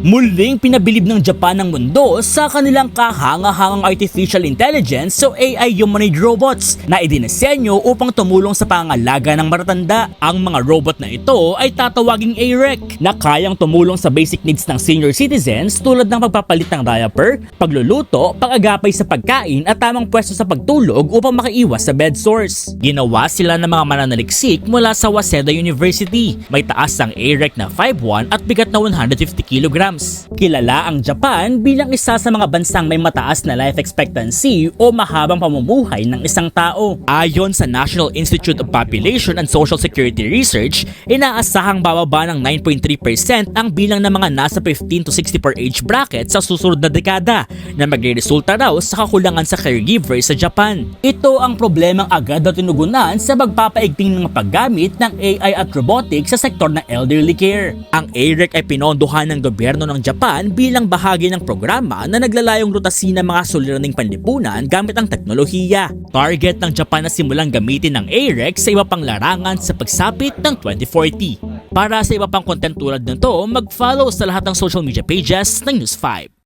Muling pinabilib ng Japan ng mundo sa kanilang kahanga-hangang artificial intelligence o AI humanoid robots na idinisenyo upang tumulong sa pangalaga ng matatanda. Ang mga robot na ito ay tatawaging AREC na kayang tumulong sa basic needs ng senior citizens tulad ng pagpapalit ng diaper, pagluluto, pag-agapay sa pagkain at tamang pwesto sa pagtulog upang makaiwas sa bed sores. Ginawa sila ng mga mananaliksik mula sa Waseda University. May taas ang AREC na 5'1 at bigat na 150 kilograms. Kilala ang Japan bilang isa sa mga bansang may mataas na life expectancy o mahabang pamumuhay ng isang tao. Ayon sa National Institute of Population and Social Security Research, inaasahang bababa ng 9.3% ang bilang ng mga nasa 15 to 64 age bracket sa susunod na dekada na magresulta raw sa kakulangan sa caregivers sa Japan. Ito ang problemang agad na tinugunan sa magpapaigting ng paggamit ng AI at robotics sa sektor ng elderly care. Ang AREC ay pinondohan ng gobyerno ng Japan bilang bahagi ng programa na naglalayong rutasin ng mga suliraning panlipunan gamit ang teknolohiya. Target ng Japan na simulang gamitin ng AREC sa iba pang larangan sa pagsapit ng 2040. Para sa iba pang content tulad nito, mag-follow sa lahat ng social media pages ng News 5.